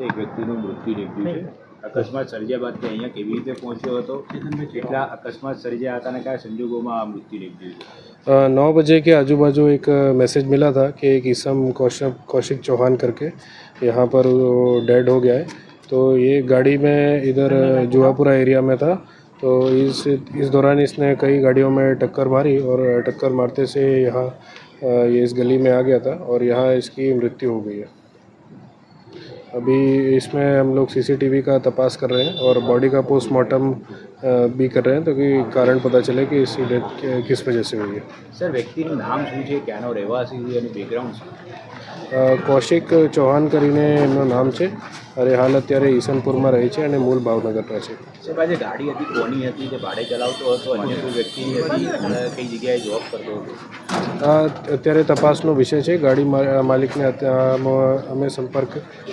એક વ્યક્તિનું મૃત્યુ નીપજ્યું છે અકસ્માત સર્જ્યા બાદ તે અહીંયા કેવી રીતે પહોંચ્યો હતો કેટલા અકસ્માત સર્જ્યા હતા અને કયા સંજોગોમાં આ મૃત્યુ નીપજ્યું છે अ, नौ बजे के आजू बाजू एक मैसेज मिला था कि एक ईसम कौशिक कौशिक चौहान करके यहाँ पर वो डेड हो गया है तो ये गाड़ी में इधर जुआपुरा एरिया में था तो इस इस दौरान इसने कई गाड़ियों में टक्कर मारी और टक्कर मारते से यहाँ अ, ये इस गली में आ गया था और यहाँ इसकी मृत्यु हो गई है अभी इसमें हम लोग सीसीटीवी का तपास कर रहे हैं और बॉडी का पोस्टमार्टम अ, भी कर रहे हैं ताकि कारण पता चले कि इसकी डेथ किस वजह से हुई है સર વ્યક્તિનું નામ શું છે ક્યાંનો રહેવાસી છે અને બેકગ્રાઉન્ડ શું અ, કૌશિક ચૌહાણ કરીને એમનું નામ છે અને હાલ અત્યારે ઈસનપુરમાં રહે છે અને મૂળ ભાવનગરમાં છે. સાહેબ આજે ગાડી હતી કોની હતી તે ભાડે ચલાવતો હતો અન્ય કોઈ વ્યક્તિની હતી અને કઈ જગ્યાએ જોબ કરતો હતો? અત્યારે તપાસનો વિષય છે. ગાડી માલિકને અમે સંપર્ક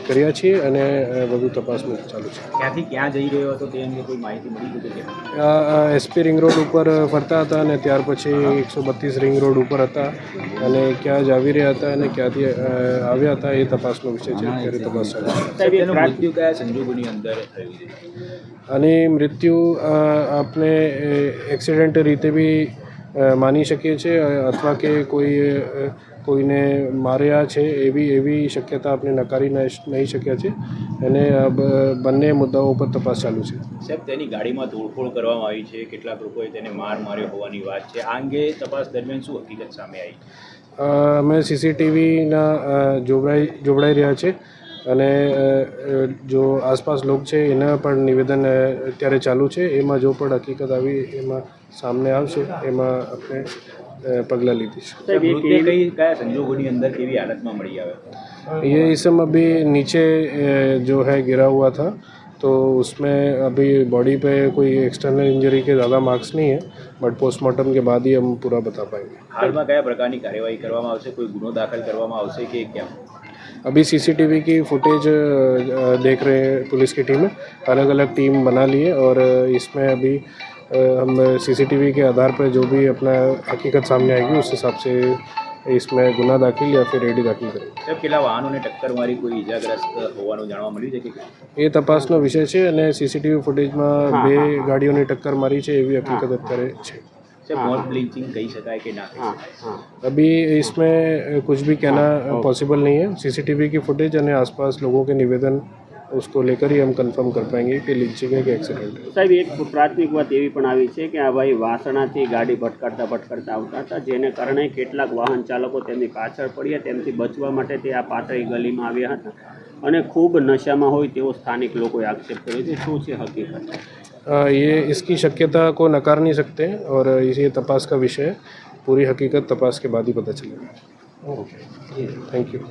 કર્યા છીએ અને વધુ તપાસનું ચાલુ છે. ક્યાંથી ક્યાં જઈ રહ્યો હતો તે અંગે કોઈ માહિતી મળી હતી એસપી રિંગ રોડ ઉપર ફરતા હતા અને ત્યાર પછી એકસો બત્રીસ રિંગ રોડ ઉપર હતા અને ક્યાં જ આવી રહ્યા હતા અને ક્યાંથી આવ્યા હતા એ તપાસનો વિષય છે. અત્યારે તપાસ ચાલુ છે. તેનું મૃત્યુ કયા સંજોગોની અંદર થયું છે? અને મૃત્યુ આપણે એક્સિડન્ટ રીતે બી માની શકીએ છીએ અથવા કે કોઈ કોઈને માર્યા છે એવી એવી શક્યતા આપણે નકારી નહીં શક્યા છે. અને બંને મુદ્દાઓ ઉપર તપાસ ચાલુ છે. સાહેબ તેની ગાડીમાં તોડફોડ કરવામાં આવી છે. કેટલાક લોકોએ તેને માર માર્યો હોવાની વાત છે. આ અંગે તપાસ દરમિયાન શું હકીકત સામે આવી? અમે સીસીટીવીના જોવડાઈ જોવડાઈ રહ્યા છે. અને અ, અ, જો આસપાસ લોક છે એના પણ નિવેદન અ, અત્યારે ચાલુ છે એમાં જો પણ હકીકત આવી એમાં સામને આવશે એમાં આપણે અ, પગલાં લીધીશું સાહેબ મૃતદેહ કઈ કયા સંજોગોની અંદર કેવી હાલતમાં મળી આવ્યો ये इसम अभी नीचे अ, जो है गिरा हुआ था तो उसमें अभी बॉडी पे कोई एक्सटर्नल इंजरी के ज़्यादा मार्क्स नहीं है बट पोस्टमार्टम के बाद ही हम पूरा बता पाएंगे હાલમાં કયા પ્રકારની કાર્યવાહી કરવામાં આવશે કોઈ ગુનો દાખલ કરવામાં આવશે કે કેમ अभी सीसीटीवी की फुटेज अ, देख रहे हैं पुलिस की टीम अलग अलग टीम बना ली है और अ, इसमें अभी अ, हम सीसीटीवी के आधार पर जो भी अपना हकीकत सामने आएगी उस हिसाब से इसमें गुना दाखिल या फिर एडी दाखिल करेंगे સાહેબ કેટલા વાહનોને ટક્કર મારી કોઈ ઈજાગ્રસ્ત હોવાનું જાણવા મળ્યું છે કે કેમ? એ તપાસનો વિષય છે અને સીસીટીવી ફૂટેજમાં બે ગાડીઓની ટક્કર મારી છે એવી હકીકત અત્યારે છે से बहुत ब्लीचिंग कही सका है कि ना कही सका है अभी इसमें कुछ भी कहना पॉसिबल नहीं है सीसीटीवी की फुटेज यानी आसपास लोगों के निवेदन उसको लेकर ही हम कंफर्म कर पाएंगे कि लिंचिंग है कि एक्सीडेंट है સાહેબ એક પ્રાથમિક વાત એવી પણ આવી છે કે આ ભાઈ વાસણાથી ગાડી ભટકાડતા ભટકાડતા આવતા હતા જેને કારણે કેટલાક વાહન ચાલકો તેમની પાછળ પડ્યા તેમથી બચવા માટે તે આ પાતળી ગલીમાં આવ્યા હતા અને ખૂબ નશામાં હોય તેવો સ્થાનિક લોકોએ આક્ષેપ કર્યો છે શું છે હકીકત अ, ये इसकी शक्यता को नकार नहीं सकते हैं और ये तपास का विषय है पूरी हकीकत तपास के बाद ही पता चलेगा थैंक यू